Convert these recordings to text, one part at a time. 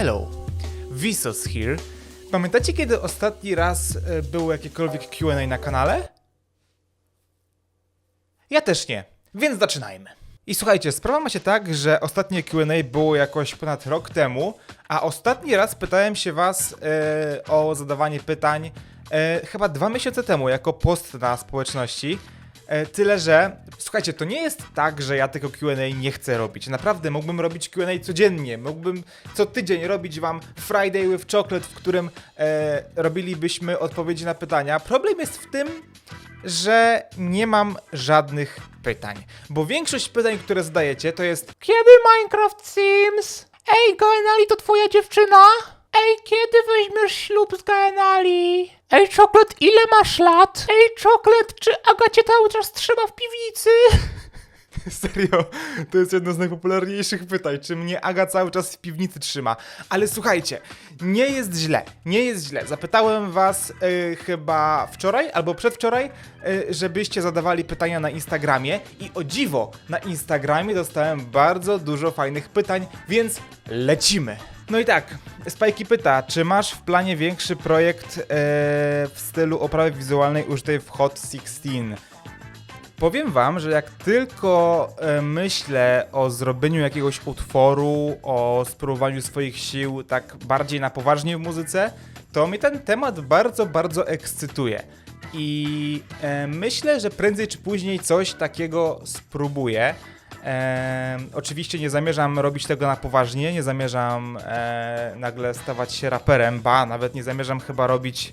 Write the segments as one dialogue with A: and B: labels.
A: Hello, Visos here. Pamiętacie, kiedy ostatni raz e, było jakiekolwiek Q&A na kanale? Ja też nie, więc zaczynajmy. I słuchajcie, sprawa ma się tak, że ostatnie Q&A było jakoś ponad rok temu, a ostatni raz pytałem się was e, o zadawanie pytań e, chyba dwa miesiące temu, jako post na społeczności. E, Tyle, że słuchajcie, to nie jest tak, że ja tego QA nie chcę robić. Naprawdę mógłbym robić QA codziennie. Mógłbym co tydzień robić wam Friday with Chocolate, w którym e, robilibyśmy odpowiedzi na pytania. Problem jest w tym, że nie mam żadnych pytań. Bo większość pytań, które zadajecie, to jest Kiedy Minecraft Sims? Ej, Gaenali to twoja dziewczyna? Ej, kiedy weźmiesz ślub z Gaenali? Ej, Czoklet, ile masz lat? Ej, Czoklet, czy Aga cię cały czas trzyma w piwnicy? Serio, to jest jedno z najpopularniejszych pytań, czy mnie Aga cały czas w piwnicy trzyma. Ale słuchajcie, nie jest źle, nie jest źle. Zapytałem was y, chyba wczoraj albo przedwczoraj, y, żebyście zadawali pytania na Instagramie i o dziwo, na Instagramie dostałem bardzo dużo fajnych pytań, więc lecimy. No i tak, Spajki pyta, czy masz w planie większy projekt e, w stylu oprawy wizualnej użytej w Hot 16? Powiem wam, że jak tylko e, myślę o zrobieniu jakiegoś utworu, o spróbowaniu swoich sił tak bardziej na poważnie w muzyce, to mnie ten temat bardzo, bardzo ekscytuje. I e, myślę, że prędzej czy później coś takiego spróbuję. E, oczywiście nie zamierzam robić tego na poważnie, nie zamierzam e, nagle stawać się raperem, ba, nawet nie zamierzam chyba robić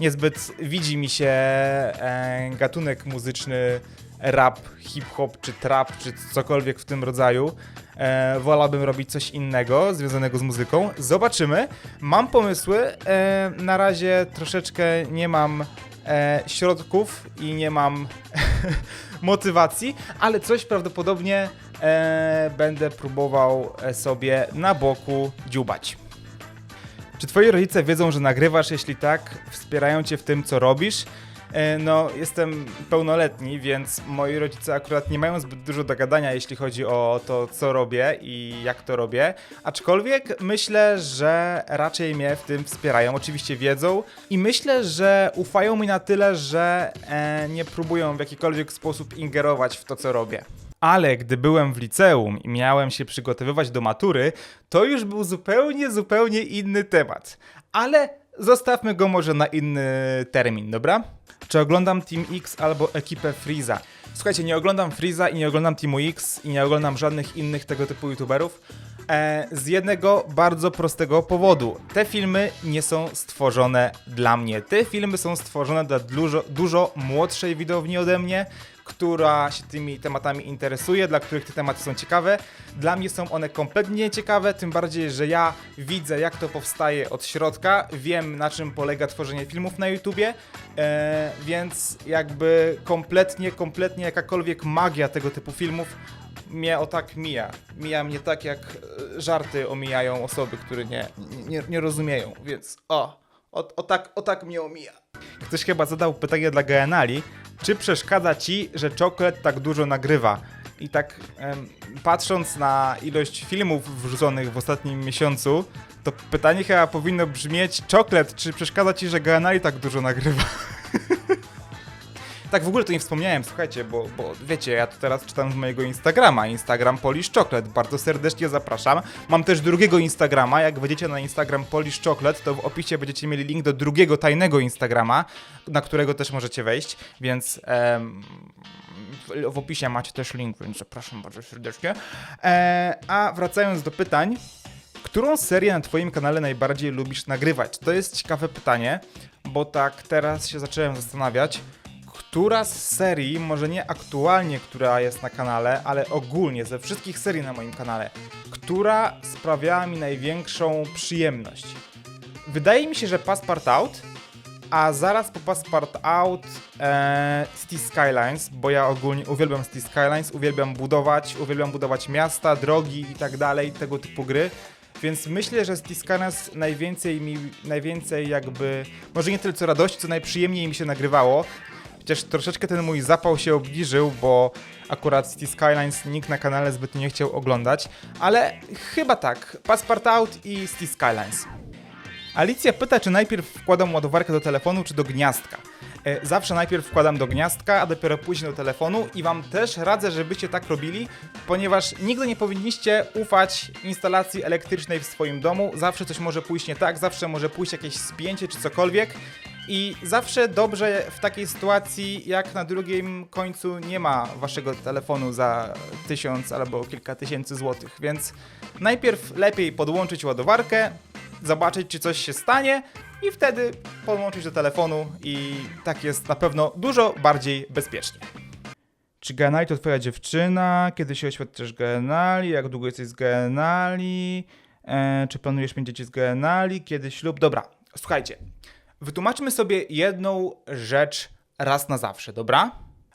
A: niezbyt widzi mi się e, gatunek muzyczny rap, hip-hop, czy trap, czy cokolwiek w tym rodzaju. E, wolałbym robić coś innego związanego z muzyką. Zobaczymy. Mam pomysły. E, na razie troszeczkę nie mam e, środków i nie mam motywacji, ale coś prawdopodobnie e, będę próbował e, sobie na boku dziubać. Czy twoi rodzice wiedzą, że nagrywasz? Jeśli tak, wspierają cię w tym, co robisz? E, No, jestem pełnoletni, więc moi rodzice akurat nie mają zbyt dużo do gadania, jeśli chodzi o to, co robię i jak to robię. Aczkolwiek myślę, że raczej mnie w tym wspierają. Oczywiście wiedzą i myślę, że ufają mi na tyle, że e, nie próbują w jakikolwiek sposób ingerować w to, co robię. Ale gdy byłem w liceum i miałem się przygotowywać do matury, to już był zupełnie, zupełnie inny temat. Ale zostawmy go może na inny termin, dobra? Czy oglądam Team X albo ekipę Freeza? Słuchajcie, nie oglądam Freeza i nie oglądam Teamu X i nie oglądam żadnych innych tego typu youtuberów. E, z jednego bardzo prostego powodu. Te filmy nie są stworzone dla mnie. Te filmy są stworzone dla dużo, dużo młodszej widowni ode mnie, która się tymi tematami interesuje, dla których te tematy są ciekawe. Dla mnie są one kompletnie nieciekawe, tym bardziej, że ja widzę, jak to powstaje od środka, wiem, na czym polega tworzenie filmów na YouTubie, e, więc jakby kompletnie, kompletnie jakakolwiek magia tego typu filmów mnie o tak mija. Mija mnie tak, jak e, żarty omijają osoby, które nie, nie, nie rozumieją, więc o, o, o, tak, o tak mnie omija. Ktoś chyba zadał pytanie dla Gaenali, czy przeszkadza ci, że Chocolate tak dużo nagrywa? I tak em, patrząc na ilość filmów wrzuconych w ostatnim miesiącu, to pytanie chyba powinno brzmieć Chocolate, czy przeszkadza ci, że Gaenali tak dużo nagrywa? Tak, w ogóle to nie wspomniałem, słuchajcie, bo, bo wiecie, ja to teraz czytam z mojego Instagrama, Instagram Polish Chocolate, bardzo serdecznie zapraszam. Mam też drugiego Instagrama, jak wejdziecie na Instagram Polish Chocolate, to w opisie będziecie mieli link do drugiego tajnego Instagrama, na którego też możecie wejść, więc em, w, opisie macie też link, więc zapraszam bardzo serdecznie. E, a wracając do pytań, którą serię na Twoim kanale najbardziej lubisz nagrywać? To jest ciekawe pytanie, bo tak teraz się zacząłem zastanawiać, która z serii, może nie aktualnie, która jest na kanale, ale ogólnie ze wszystkich serii na moim kanale, która sprawiała mi największą przyjemność? Wydaje mi się, że Passport Out, a zaraz po Passport Out e, City Skylines, bo ja ogólnie uwielbiam City Skylines, uwielbiam budować, uwielbiam budować miasta, drogi i tak dalej, tego typu gry. Więc myślę, że City Skylines najwięcej mi, najwięcej jakby, może nie tyle co radości, co najprzyjemniej mi się nagrywało. Chociaż troszeczkę ten mój zapał się obniżył, bo akurat City Skylines nikt na kanale zbytnio nie chciał oglądać, ale chyba tak, Passport Out i City Skylines. Alicja pyta, czy najpierw wkładam ładowarkę do telefonu, czy do gniazdka. E, Zawsze najpierw wkładam do gniazdka, a dopiero później do telefonu i Wam też radzę, żebyście tak robili, ponieważ nigdy nie powinniście ufać instalacji elektrycznej w swoim domu. Zawsze coś może pójść nie tak, zawsze może pójść jakieś spięcie czy cokolwiek. I zawsze dobrze w takiej sytuacji, jak na drugim końcu nie ma waszego telefonu za tysiąc albo kilka tysięcy złotych, więc najpierw lepiej podłączyć ładowarkę, zobaczyć, czy coś się stanie i wtedy podłączyć do telefonu i tak jest na pewno dużo bardziej bezpiecznie. Czy Genali to twoja dziewczyna? Kiedy się oświadczysz Genali? Jak długo jesteś z Genali? E, czy planujesz mieć dzieci z Genali? Kiedy ślub? Dobra, słuchajcie. Wytłumaczmy sobie jedną rzecz raz na zawsze, dobra?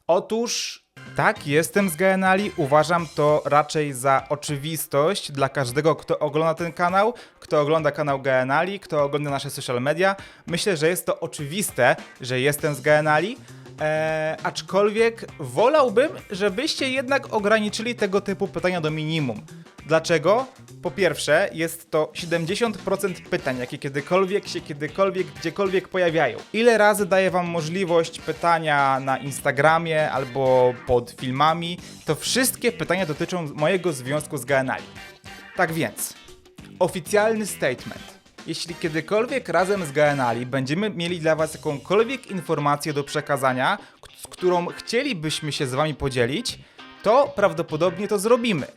A: Otóż tak, jestem z GNali. Uważam to raczej za oczywistość dla każdego, kto ogląda ten kanał, kto ogląda kanał GNali, kto ogląda nasze social media. Myślę, że jest to oczywiste, że jestem z GNali. Eee, aczkolwiek wolałbym, żebyście jednak ograniczyli tego typu pytania do minimum. Dlaczego? Po pierwsze, jest to 70% pytań, jakie kiedykolwiek się kiedykolwiek gdziekolwiek pojawiają. Ile razy daję Wam możliwość pytania na Instagramie albo pod filmami, to wszystkie pytania dotyczą mojego związku z GNali. Tak więc, oficjalny statement. Jeśli kiedykolwiek razem z GNali będziemy mieli dla Was jakąkolwiek informację do przekazania, z którą chcielibyśmy się z Wami podzielić, to prawdopodobnie to zrobimy.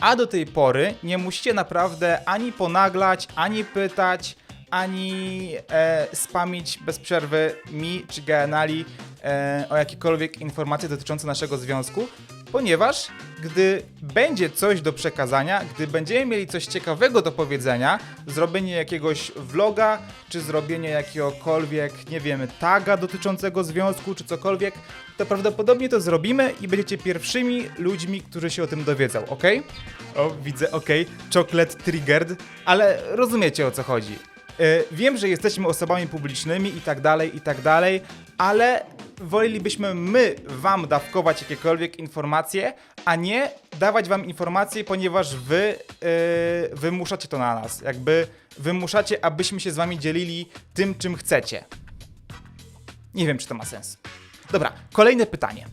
A: A do tej pory nie musicie naprawdę ani ponaglać, ani pytać, ani e, spamić bez przerwy mi czy GNali e, o jakiekolwiek informacje dotyczące naszego związku, ponieważ gdy będzie coś do przekazania, gdy będziemy mieli coś ciekawego do powiedzenia, zrobienie jakiegoś vloga, czy zrobienie jakiegokolwiek, nie wiem, taga dotyczącego związku, czy cokolwiek, to prawdopodobnie to zrobimy i będziecie pierwszymi ludźmi, którzy się o tym dowiedzą, ok? O, widzę, ok, chocolate triggered, ale rozumiecie o co chodzi. E, Wiem, że jesteśmy osobami publicznymi i tak dalej, i tak dalej, ale wolelibyśmy my wam dawkować jakiekolwiek informacje, a nie dawać wam informacje, ponieważ wy yy, wymuszacie to na nas. Jakby wymuszacie, abyśmy się z wami dzielili tym, czym chcecie. Nie wiem, czy to ma sens. Dobra, kolejne pytanie.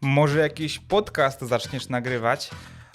A: Może jakiś podcast zaczniesz nagrywać?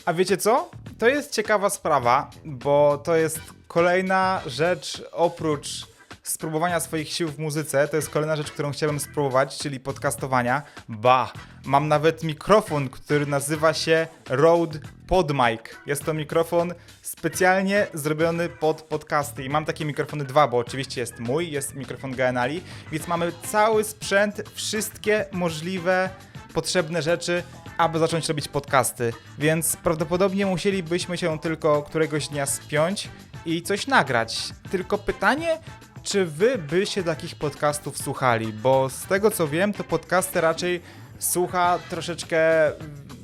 A: A wiecie co? To jest ciekawa sprawa, bo to jest kolejna rzecz oprócz spróbowania swoich sił w muzyce. To jest kolejna rzecz, którą chciałem spróbować, czyli podcastowania. Ba, mam nawet mikrofon, który nazywa się Rode PodMic. Jest to mikrofon specjalnie zrobiony pod podcasty i mam takie mikrofony dwa, bo oczywiście jest mój, jest mikrofon GNali, więc mamy cały sprzęt, wszystkie możliwe potrzebne rzeczy, aby zacząć robić podcasty. Więc prawdopodobnie musielibyśmy się tylko któregoś dnia spiąć i coś nagrać. Tylko pytanie, czy wy byście takich podcastów słuchali? Bo z tego co wiem, to podcasty raczej słucha troszeczkę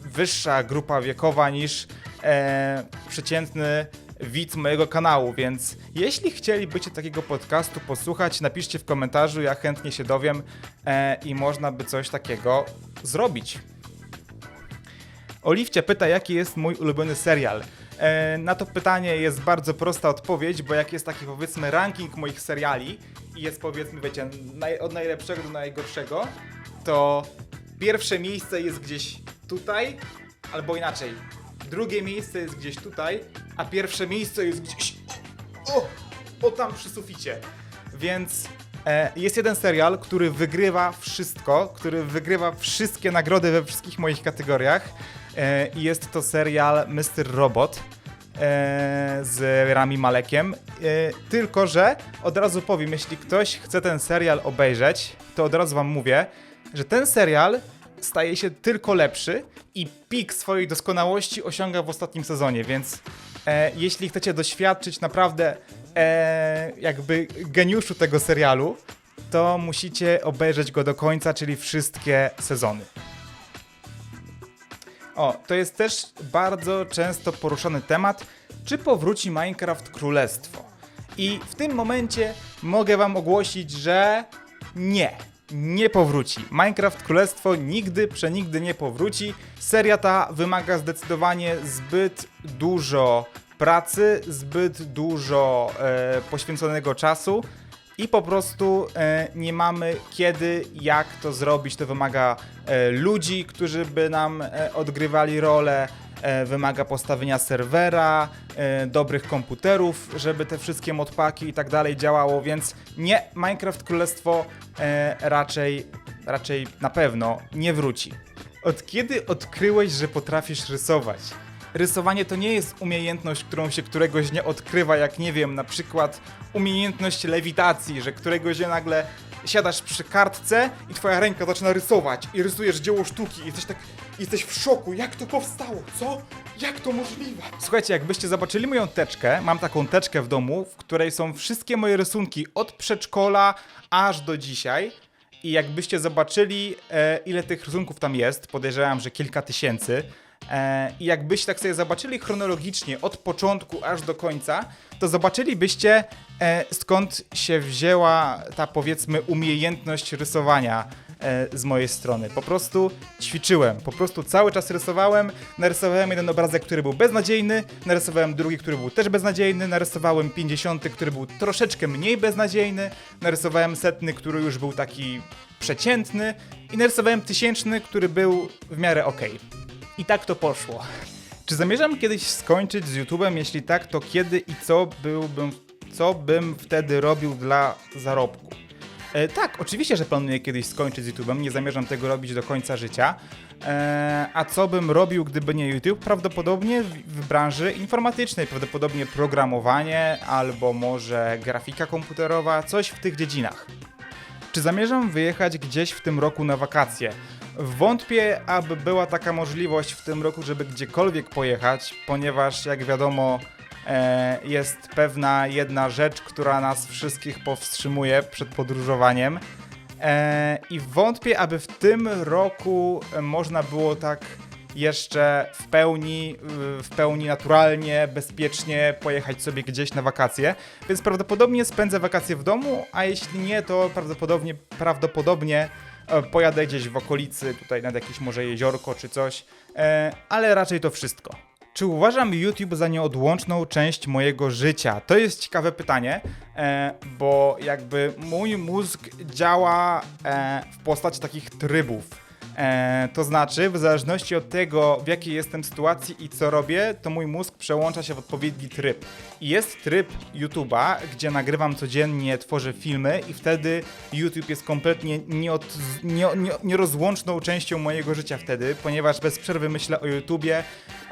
A: wyższa grupa wiekowa niż e, przeciętny widz mojego kanału, więc jeśli chcielibyście takiego podcastu posłuchać, napiszcie w komentarzu, ja chętnie się dowiem e, i można by coś takiego zrobić. Oliwcia pyta, jaki jest mój ulubiony serial. E, na to pytanie jest bardzo prosta odpowiedź, bo jak jest taki powiedzmy ranking moich seriali i jest powiedzmy, wiecie, naj, od najlepszego do najgorszego, to pierwsze miejsce jest gdzieś tutaj, albo inaczej. Drugie miejsce jest gdzieś tutaj, a pierwsze miejsce jest gdzieś o, o tam przy suficie. Więc e, jest jeden serial, który wygrywa wszystko, który wygrywa wszystkie nagrody we wszystkich moich kategoriach. E, I jest to serial Mr. Robot e, z Rami Malekiem. E, tylko, że od razu powiem, jeśli ktoś chce ten serial obejrzeć, to od razu wam mówię, że ten serial staje się tylko lepszy i pik swojej doskonałości osiąga w ostatnim sezonie, więc jeśli chcecie doświadczyć naprawdę jakby geniuszu tego serialu, to musicie obejrzeć go do końca, czyli wszystkie sezony. O, to jest też bardzo często poruszany temat, czy powróci Minecraft Królestwo. I w tym momencie mogę wam ogłosić, że nie. nie powróci. Minecraft Królestwo nigdy, przenigdy nie powróci. Seria ta wymaga zdecydowanie zbyt dużo pracy, zbyt dużo e, poświęconego czasu i po prostu e, nie mamy kiedy, jak to zrobić. To wymaga e, ludzi, którzy by nam e, odgrywali rolę, wymaga postawienia serwera, dobrych komputerów, żeby te wszystkie modpaki i tak dalej działało, więc nie, Minecraft Królestwo raczej, raczej na pewno nie wróci. Od kiedy odkryłeś, że potrafisz rysować? Rysowanie to nie jest umiejętność, którą się któregoś dnia odkrywa, jak nie wiem, na przykład umiejętność lewitacji, że któregoś dnia nagle siadasz przy kartce i twoja ręka zaczyna rysować i rysujesz dzieło sztuki i jesteś tak, jesteś w szoku, jak to powstało, co? Jak to możliwe? Słuchajcie, jakbyście zobaczyli moją teczkę, mam taką teczkę w domu, w której są wszystkie moje rysunki od przedszkola aż do dzisiaj. I jakbyście zobaczyli, e, ile tych rysunków tam jest, podejrzewam, że kilka tysięcy. E, I jakbyście tak sobie zobaczyli chronologicznie od początku aż do końca, to zobaczylibyście e, skąd się wzięła ta powiedzmy umiejętność rysowania e, z mojej strony. Po prostu ćwiczyłem, po prostu cały czas rysowałem. Narysowałem jeden obrazek, który był beznadziejny, narysowałem drugi, który był też beznadziejny, narysowałem 50, który był troszeczkę mniej beznadziejny, narysowałem setny, który już był taki przeciętny i narysowałem tysięczny, który był w miarę okej. I tak to poszło. Czy zamierzam kiedyś skończyć z YouTube'em? Jeśli tak, to kiedy i co byłbym, co bym wtedy robił dla zarobku? E, tak, oczywiście, że planuję kiedyś skończyć z YouTube'em, nie zamierzam tego robić do końca życia. E, a co bym robił, gdyby nie YouTube? Prawdopodobnie w, w branży informatycznej, prawdopodobnie programowanie albo może grafika komputerowa, coś w tych dziedzinach. Czy zamierzam wyjechać gdzieś w tym roku na wakacje? Wątpię, aby była taka możliwość w tym roku, żeby gdziekolwiek pojechać, ponieważ jak wiadomo, e, jest pewna jedna rzecz, która nas wszystkich powstrzymuje przed podróżowaniem. E, I wątpię, aby w tym roku e, można było tak jeszcze w pełni, y, w pełni naturalnie, bezpiecznie pojechać sobie gdzieś na wakacje. Więc prawdopodobnie spędzę wakacje w domu, a jeśli nie, to prawdopodobnie, prawdopodobnie e, pojadę gdzieś w okolicy, tutaj nad jakieś może jeziorko czy coś, e, ale raczej to wszystko. Czy uważam YouTube za nieodłączną część mojego życia? To jest ciekawe pytanie, e, bo jakby mój mózg działa w postaci takich trybów. E, to znaczy, w zależności od tego, w jakiej jestem sytuacji i co robię, to mój mózg przełącza się w odpowiedni tryb. I jest tryb YouTube'a, gdzie nagrywam codziennie, tworzę filmy i wtedy YouTube jest kompletnie nieod, nie, nie, nierozłączną częścią mojego życia wtedy, ponieważ bez przerwy myślę o YouTubie,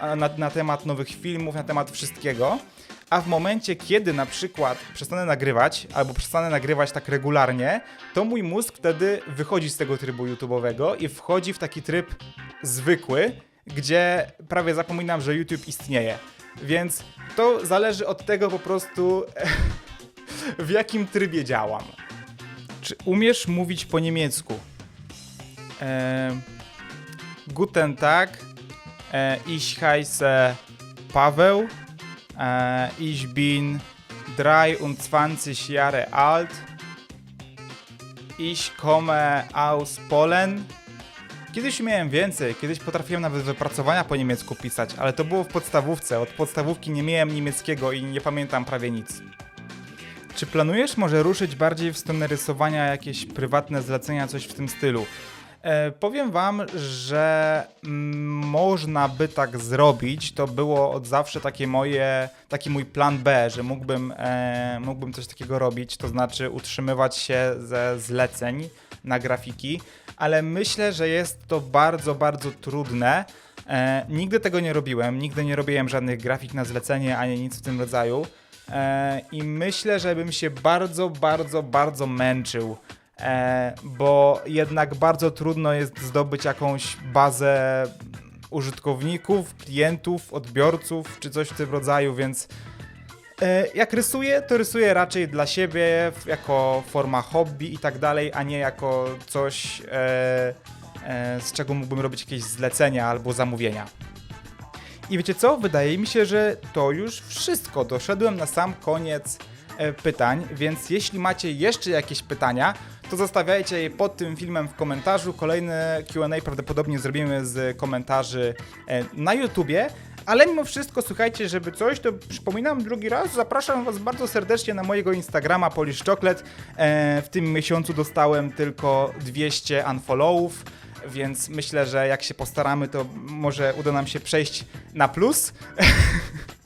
A: na, na temat nowych filmów, na temat wszystkiego. A w momencie, kiedy na przykład przestanę nagrywać, albo przestanę nagrywać tak regularnie, to mój mózg wtedy wychodzi z tego trybu YouTube'owego i wchodzi w taki tryb zwykły, gdzie prawie zapominam, że YouTube istnieje. Więc to zależy od tego po prostu, w jakim trybie działam. Czy umiesz mówić po niemiecku? Eee, guten Tag, e, ich heiße Paweł, e, ich bin 23 Jahre alt, ich komme aus Polen. Kiedyś miałem więcej, kiedyś potrafiłem nawet wypracowania po niemiecku pisać, ale to było w podstawówce. Od podstawówki nie miałem niemieckiego i nie pamiętam prawie nic. Czy planujesz może ruszyć bardziej w stronę rysowania jakieś prywatne zlecenia, coś w tym stylu? E, powiem wam, że mm, można by tak zrobić. To było od zawsze takie moje, taki mój plan B, że mógłbym, e, mógłbym coś takiego robić, to znaczy utrzymywać się ze zleceń na grafiki, ale myślę, że jest to bardzo, bardzo trudne. E, nigdy tego nie robiłem, nigdy nie robiłem żadnych grafik na zlecenie ani nic w tym rodzaju. I myślę, że bym się bardzo, bardzo, bardzo męczył bo jednak bardzo trudno jest zdobyć jakąś bazę użytkowników, klientów, odbiorców czy coś w tym rodzaju, więc e, jak rysuję, to rysuję raczej dla siebie, jako forma hobby i tak dalej, a nie jako coś, e, e, z czego mógłbym robić jakieś zlecenia albo zamówienia. I wiecie co? Wydaje mi się, że to już wszystko. Doszedłem na sam koniec e, pytań, więc jeśli macie jeszcze jakieś pytania, to zostawiajcie je pod tym filmem w komentarzu. Kolejne Q&A prawdopodobnie zrobimy z komentarzy e, na YouTubie. Ale mimo wszystko, słuchajcie, żeby coś, to przypominam drugi raz, zapraszam Was bardzo serdecznie na mojego Instagrama Polish Chocolate. E, w tym miesiącu dostałem tylko 200 unfollowów, więc myślę, że jak się postaramy, to może uda nam się przejść na plus.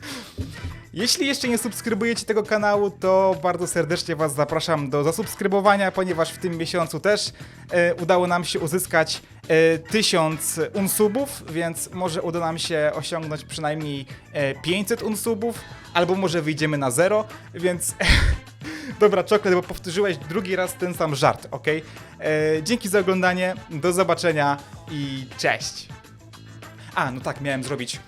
A: Jeśli jeszcze nie subskrybujecie tego kanału, to bardzo serdecznie Was zapraszam do zasubskrybowania, ponieważ w tym miesiącu też e, udało nam się uzyskać e, 1000 unsubów, więc może uda nam się osiągnąć przynajmniej e, 500 unsubów, albo może wyjdziemy na zero, więc Dobra, Czoklet, bo powtórzyłeś drugi raz ten sam żart, ok? E, dzięki za oglądanie, do zobaczenia i cześć! A, no tak, miałem zrobić